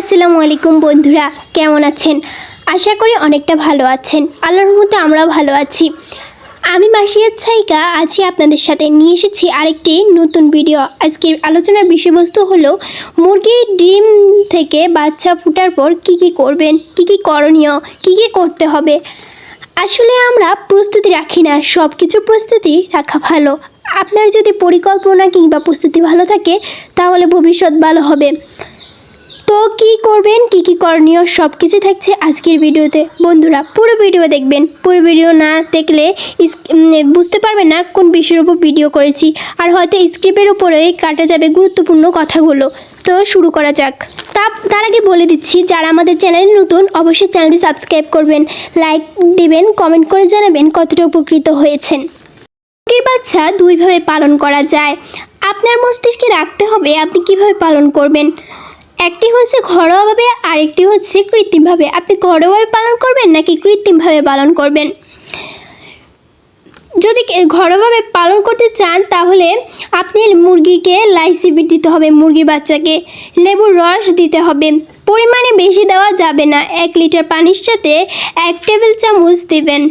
আসসালামু আলাইকুম বন্ধুরা, কেমন আছেন? আশা করি অনেকটা ভালো আছেন। আল্লাহর মধ্যে আমরাও ভালো আছি। আমি মাসিয়াত ছাইকা আছি আপনাদের সাথে। নিয়ে এসেছি আরেকটি নতুন ভিডিও। আজকের আলোচনার বিষয়বস্তু হলো, মুরগির ডিম থেকে বাচ্চা ফোটার পর কি কি করবেন, কি কি করণীয়, কি কি করতে হবে? আসলে আমরা প্রস্তুতি রাখি না সব কিছু প্রস্তুতি রাখা ভালো। আপনার যদি পরিকল্পনা কিংবা প্রস্তুতি ভালো থাকে, তাহলে ভবিষ্যৎ ভালো হবে। তো কি করবেন, কি কি করণীয় সব কিছু থাকছে আজকের ভিডিওতে। বন্ধুরা, পুরো ভিডিও দেখবেন। পুরো ভিডিও না দেখলে বুঝতে পারবেন না কোন বিষয়ের উপর ভিডিও করেছি। আর হয়তো স্ক্রিপ্টের উপরেই কাটা যাবে গুরুত্বপূর্ণ কথাগুলো। তো শুরু করা যাক। তা তার আগে বলে দিচ্ছি, যারা আমাদের চ্যানেলে নতুন, অবশ্যই চ্যানেলটি সাবস্ক্রাইব করবেন, লাইক দিবেন, কমেন্ট করে জানাবেন কতটা উপকৃত হয়েছেন। বাচ্চা দুইভাবে পালন করা যায়। আপনার মস্তিষ্কে রাখতে হবে আপনি কীভাবে পালন করবেন। একটি হচ্ছে ঘরোয়াভাবে, আরেকটি হচ্ছে কৃত্রিমভাবে। আপনি ঘরোয়াভাবে পালন করবেন নাকি কৃত্রিমভাবে পালন করবেন? যদি ঘরোয়াভাবে পালন করতে চান, তাহলে আপনি মুরগিকে লাইসিবিট দিতে হবে, মুরগির বাচ্চাকে। লেবুর রস দিতে হবে। পরিমাণে বেশি দেওয়া যাবে না। এক লিটার পানির সাথে এক টেবিল চামচ দিবেন।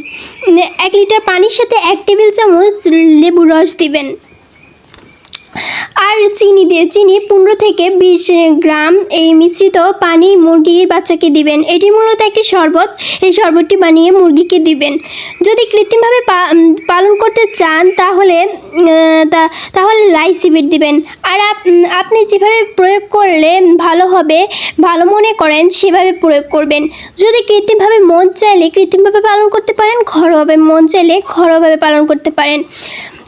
এক লিটার পানির সাথে এক টেবিল চামচ লেবুর রস দিবেন। আর চিনি দিয়ে, চিনি পনেরো থেকে বিশ গ্রাম এই মিশ্রিত পানি মুরগির বাচ্চাকে দিবেন। এটি মূলত একটি শরবত। এই শরবতটি বানিয়ে মুরগিকে দিবেন। যদি কৃত্রিমভাবে পালন করতে চান, তাহলে তাহলে লাইসিবিট দিবেন। আর আপ- আপনি যেভাবে প্রয়োগ করলে ভালো হবে, ভালো মনে করেন, সেভাবে প্রয়োগ করবেন। যদি কৃত্রিমভাবে মন চাইলে কৃত্রিমভাবে পালন করতে পারেন, ঘরোয়াভাবে মন চাইলে ঘরোয়াভাবে পালন করতে পারেন।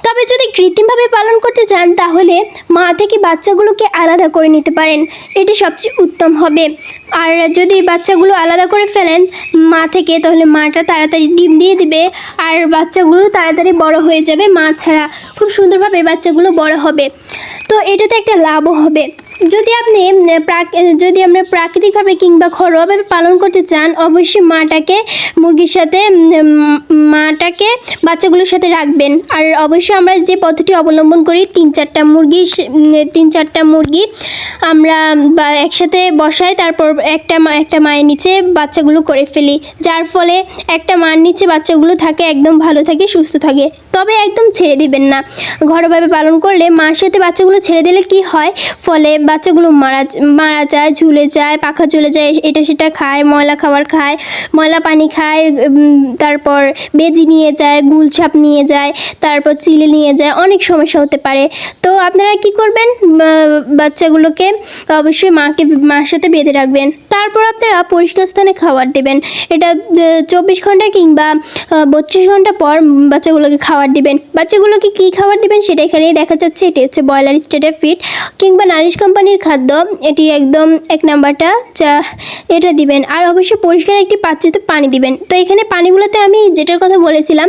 তবে যদি কৃত্রিমভাবে পালন করতে চান, তাহলে মা থেকে বাচ্চাগুলোকে আলাদা করে নিতে পারেন। এটি সবচেয়ে উত্তম হবে। আর যদি বাচ্চাগুলো আলাদা করে ফেলেন মা থেকে, তাহলে মাটা তাড়াতাড়ি ডিম দিয়ে দিবে। আর বাচ্চাগুলো তাড়াতাড়ি বড় হয়ে যাবে মা ছাড়া। খুব সুন্দরভাবে বাচ্চাগুলো বড় হবে। তো এটাতে একটা লাভও হবে। যদি আপনি যদি আমরা প্রাকৃতিকভাবে কিংবা ঘরোয়াভাবে পালন করতে চান, অবশ্যই মাটাকে, মুরগির সাথে মাটাকে বাচ্চাগুলোর সাথে রাখবেন। আর অবশ্যই আমরা যে পদ্ধতি অবলম্বন করি, তিন চারটা মুরগি তিন চারটা মুরগি আমরা একসাথে বসাই, তারপর একটা একটা মায়ের নিচে বাচ্চাগুলো করে ফেলি। যার ফলে একটা মার নিচে বাচ্চাগুলো থাকে, একদম ভালো থাকে, সুস্থ থাকে। তবে একদম ছেড়ে দিবেন না। ঘরোয়াভাবে পালন করলে মার সাথে বাচ্চাগুলো ছেড়ে দিলে কি হয়? ফলে বাচ্চাগুলো মারা মারা যায়, ঝুলে যায়, পাখা চলে যায়, এটা সেটা খায়, ময়লা খাবার খায়, ময়লা পানি খায় তারপর বেজি নিয়ে যায়, গুলছাপ নিয়ে যায়, তারপর চিলে নিয়ে যায়, অনেক সমস্যা হতে পারে। তো আপনারা কি করবেন? বাচ্চাগুলোকে অবশ্যই মাকে, মার সাথে বেঁধে রাখবেন। তারপর আপনারা পরিষ্কার স্থানে খাবার দেবেন। এটা চব্বিশ ঘণ্টা কিংবা বত্রিশ ঘণ্টা পর বাচ্চাগুলোকে খাবার দিবেন। বাচ্চাগুলোকে কী খাবার দিবেন? সেটা এখানেই দেখা যাচ্ছে। এটি হচ্ছে ব্রয়লার স্টেটের ফিড কিংবা নারিশ কোম্পানির খাদ্য, এটি একদম এক নাম্বারটা চা এটা দিবেন। আর অবশ্যই পরিষ্কার একটি পাত্রতে পানি দিবেন। তো এখানে পানিগুলোতে আমি যেটার কথা বলেছিলাম,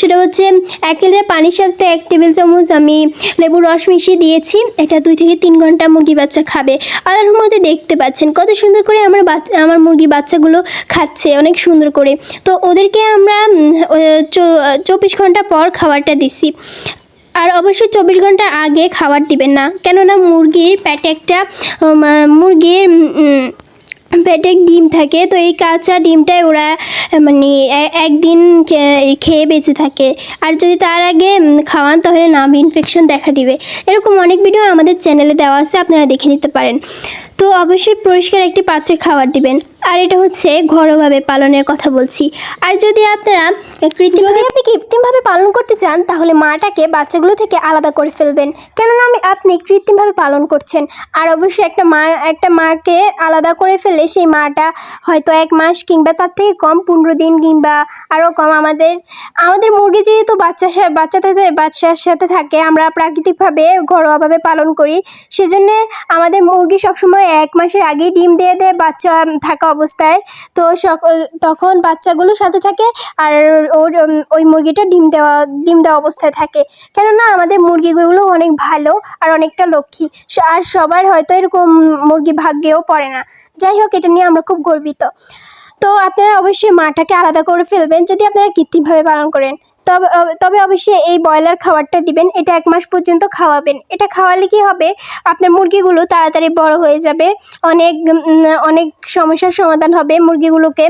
সেটা হচ্ছে এক লিটার পানির সাথে এক টেবিল চামচ আমি লেবুর রস মিশিয়ে দিয়েছি। এটা দুই থেকে তিন ঘণ্টা মুরগি বাচ্চা খাবে। আল্লাহর মধ্যে দেখতে পাচ্ছেন কত সুন্দর করে আমার আমার মুরগি বাচ্চাগুলো খাচ্ছে, অনেক সুন্দর করে। তো ওদেরকে আমরা চব্বিশ ঘণ্টা পর খাবারটা দিছি। আর অবশ্যই চব্বিশ ঘণ্টা আগে খাবার দিবেন না। কেননা মুরগির পেটে একটা মুরগির পেটে ডিম থাকে, তো এই কাঁচা ডিমটাই ওরা মানে একদিন খেয়ে বেঁচে থাকে। আর যদি তার আগে খাওয়ান, তাহলে নাম ইনফেকশন দেখা দিবে। এরকম অনেক ভিডিও আমাদের চ্যানেলে দেওয়া আছে, আপনারা দেখে নিতে পারেন। তো অবশ্যই পরিষ্কার একটি পাত্রে খাবার দিবেন। আর এটা হচ্ছে ঘরোয়াভাবে পালনের কথা বলছি। আর যদি আপনারা কৃত্রিম যদি আপনি কৃত্রিমভাবে পালন করতে চান, তাহলে মাটাকে বাচ্চাগুলো থেকে আলাদা করে ফেলবেন। কেননা আমি আপনি কৃত্রিমভাবে পালন করছেন। আর অবশ্যই একটা মা একটা মাকে আলাদা করে ফেলে সেই মাটা হয়তো এক মাস কিংবা তার থেকে কম, পনেরো দিন কিংবা আরও কম। আমাদের আমাদের মুরগি যেহেতু বাচ্চা বাচ্চাদের বাচ্চার সাথে থাকে, আমরা প্রাকৃতিকভাবে ঘরোয়াভাবে পালন করি। সেজন্য আমাদের মুরগি সবসময় এক মাসের আগেই ডিম দিয়ে দেয় বাচ্চা থাকা অবস্থায়। তো তখন বাচ্চাগুলো সাথে থাকে আর ওর ওই মুরগিটা ডিম দেওয়া ডিম দেওয়া অবস্থায় থাকে। কেননা আমাদের মুরগিগুলো অনেক ভালো আর অনেকটা লক্ষ্মী। আর সবার হয়তো এরকম মুরগি ভাগ্যেও পড়ে না। যাই হোক, এটা নিয়ে আমরা খুব গর্বিত। তো আপনারা অবশ্যই মাটাকে আলাদা করে ফেলবেন যদি আপনারা কৃত্রিমভাবে পালন করেন। তবে তবে অবশ্যই এই ব্রয়লার খাবারটা দিবেন, এটা এক মাস পর্যন্ত খাওয়াবেন। এটা খাওয়ালে কি হবে? আপনার মুরগিগুলো তাড়াতাড়ি বড় হয়ে যাবে, অনেক অনেক সমস্যার সমাধান হবে মুরগিগুলোকে।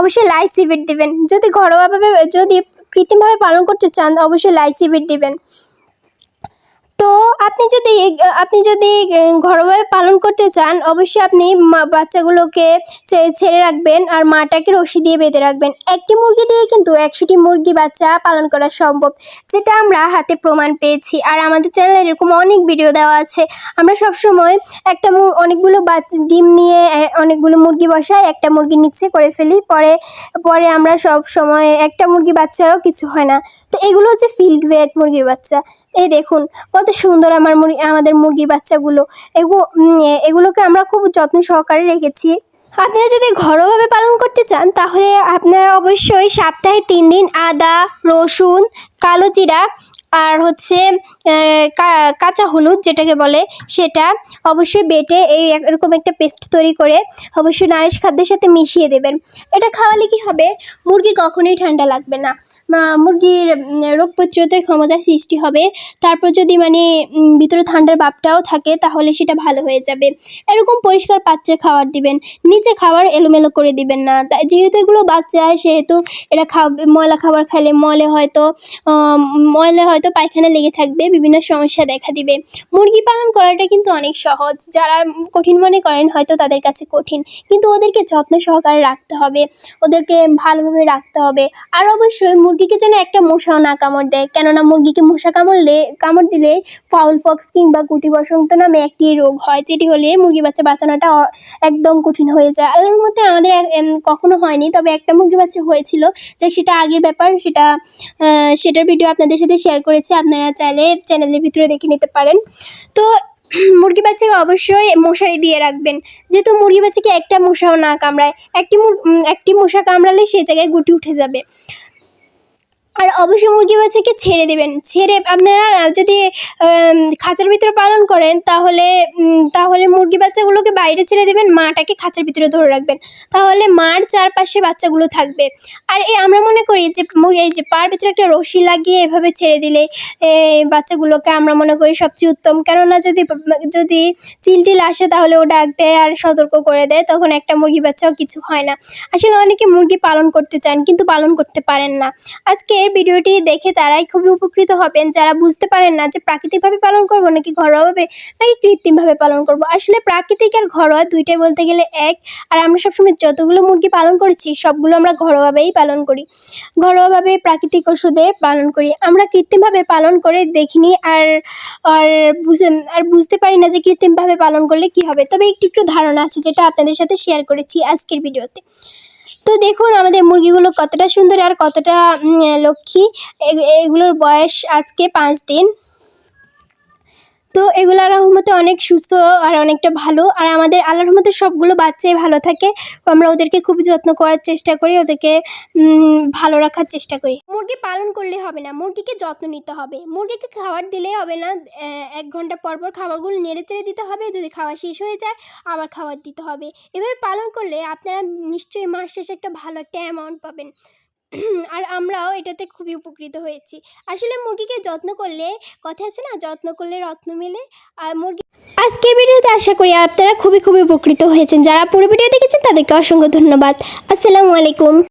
অবশ্যই লাইসিভিট দিবেন। যদি ঘরোয়াভাবে, যদি কৃত্রিমভাবে পালন করতে চান, অবশ্যই লাইসিভিট দিবেন। তো আপনি যদি আপনি যদি ঘরোয়াভাবে পালন করতে চান, অবশ্যই আপনি বাচ্চাগুলোকে ছেড়ে রাখবেন আর মাটাকে রশি দিয়ে বেঁধে রাখবেন। একটি মুরগি দিয়ে কিন্তু একশোটি মুরগি বাচ্চা পালন করা সম্ভব, যেটা আমরা হাতে প্রমাণ পেয়েছি। আর আমাদের চ্যানেলে এরকম অনেক ভিডিও দেওয়া আছে। আমরা সবসময় একটা অনেকগুলো বাচ্চা, ডিম নিয়ে অনেকগুলো মুরগি বসাই, একটা মুরগি নিচে করে ফেলি, পরে পরে আমরা সব সময় একটা মুরগি বাচ্চারও কিছু হয় না। তো এগুলো হচ্ছে ফিল্ড ওয়েট মুরগির বাচ্চা। এই দেখুন, কত সুন্দর আমার মুরগি, আমাদের মুরগির বাচ্চাগুলো। এগুলো এগুলোকে আমরা খুব যত্ন সহকারে রেখেছি। আপনারা যদি ঘরোয়াভাবে পালন করতে চান, তাহলে আপনারা অবশ্যই সপ্তাহে তিন দিন আদা, রসুন, কালো জিরা আর হচ্ছে কাঁচা হলুদ যেটাকে বলে, সেটা অবশ্যই বেটে এই এরকম একটা পেস্ট তৈরি করে অবশ্যই নারিশ খাদ্যের সাথে মিশিয়ে দেবেন। এটা খাওয়ালে কি হবে? মুরগির কখনোই ঠান্ডা লাগবে না। মুরগির রোগ প্রতিরোধের ক্ষমতা সৃষ্টি হবে। তারপর যদি মানে ভিতরে ঠান্ডার ভাবটাও থাকে, তাহলে সেটা ভালো হয়ে যাবে। এরকম পরিষ্কার পাত্রে খাবার দিবেন। নিচে খাবার এলোমেলো করে দিবেন না। যেহেতু এগুলো বাচ্চা, সেহেতু এরা খাবে ময়লা খাবার খেলে মলে হয়তো ময়লা হয়তো পায়খানা লেগে থাকবে, বিভিন্ন সমস্যা দেখা দিবে। মুরগি পালন করাটা কিন্তু অনেক সহজ। যারা কঠিন মনে করেন হয়তো তাদের কাছে কঠিন। কিন্তু ওদেরকে যত্ন সহকারে রাখতে হবে। ওদেরকে ভালোভাবে রাখতে হবে। আর অবশ্যই মুরগিকে যেন একটা মশাও না কামড় দেয়। কেননা মুরগিকে মশা কামড়লে কামড় দিলে ফাউল ফক্স কিংবা গুটি বসন্ত নামে একটি রোগ হয়, যেটি হলে মুরগি বাচ্চা বাঁচানোটা একদম কঠিন হয়ে যায়। আল্লাহর মধ্যে আমাদের কখনো হয়নি। তবে একটা মুরগি বাচ্চা হয়েছিল যে সেটা আগের ব্যাপার। সেটা সেটার ভিডিও আপনাদের সাথে শেয়ার করেছি, আপনারা চাইলে চ্যানেলের ভিতরে দেখে নিতে পারেন। তো, মুরগি বাচ্চাকে অবশ্যই মশারি দিয়ে রাখবেন। যেহেতু মুরগি বাচ্চাকে একটা মশাও না কামড়ায়, একটি একটি মশা কামড়ালে সেই জায়গায় গুটি উঠে যাবে। আর অবশ্যই মুরগি বাচ্চাকে ছেড়ে দেবেন। ছেড়ে আপনারা যদি খাঁচার ভিতরে পালন করেন, তাহলে তাহলে মুরগি বাচ্চাগুলোকে বাইরে ছেড়ে দেবেন, মাটাকে খাঁচার ভিতরে ধরে রাখবেন। তাহলে মার চারপাশে বাচ্চাগুলো থাকবে। আর এই আমরা মনে করি যে এই যে পার ভিতরে একটা রশি লাগিয়ে এভাবে ছেড়ে দিলে বাচ্চাগুলোকে আমরা মনে করি সবচেয়ে উত্তম। কেননা যদি যদি চিলটিল আসে, তাহলে ও ডাক দেয় আর সতর্ক করে দেয়, তখন একটা মুরগি বাচ্চাও কিছু হয় না। আসলে অনেকে মুরগি পালন করতে চান, কিন্তু পালন করতে পারেন না। আজকের ভিডিওটি দেখে তারাই খুবই উপকৃত হবেন। যারা বুঝতে পারেন না যে প্রাকৃতিকভাবে পালন করব নাকি ঘরোয়াভাবে, নাকি কৃত্রিমভাবে পালন করব। আসলে প্রাকৃতিক আর ঘরোয়া দুইটাই বলতে গেলে এক। আর আমরা সবসময় যতগুলো মুরগি পালন করেছি, সবগুলো আমরা ঘরোয়াভাবেই পালন করি। ঘরোয়াভাবে প্রাকৃতিক ওষুধে পালন করি। আমরা কৃত্রিমভাবে পালন করে দেখিনি আর আর বুঝে, আর বুঝতে পারি না যে কৃত্রিমভাবে পালন করলে কি হবে। তবে একটু একটু ধারণা আছে যেটা আপনাদের সাথে শেয়ার করেছি আজকের ভিডিওতে। তো দেখুন আমাদের মুরগিগুলো কতটা সুন্দর আর কতটা লক্ষ্মী। এগুলোর বয়স আজকে পাঁচ দিন। তো এগুলো রহমতে অনেক সুস্থ আর অনেকটা ভালো। আর আমাদের আল্লাহর রহমতে সবগুলো বাচ্চাই ভালো থাকে। তো আমরা ওদেরকে খুব যত্ন করার চেষ্টা করি, ওদেরকে ভালো রাখার চেষ্টা করি। মুরগি পালন করলে হবে না, মুরগিকে যত্ন নিতে হবে। মুরগিকে খাবার দিলেই হবে না এক ঘণ্টা পর পর খাবারগুলো নেড়ে চেড়ে দিতে হবে, যদি খাওয়া শেষ হয়ে যায়, আবার খাবার দিতে হবে। এভাবে পালন করলে আপনারা নিশ্চয়ই মাস শেষে একটা ভালো একটা অ্যামাউন্ট পাবেন। আর আমরাও এটাতে খুবই উপকৃত হয়েছি। আসলে মুরগিকে যত্ন করলে, কথা আছে না? যত্ন করলে রত্ন মেলে। আর মুরগি আজকের ভিডিওতে আশা করি আপনারা খুবই খুবই উপকৃত হয়েছেন। যারা পুরো ভিডিও দেখেছেন তাদেরকে অসংখ্য ধন্যবাদ। আসসালামু আলাইকুম।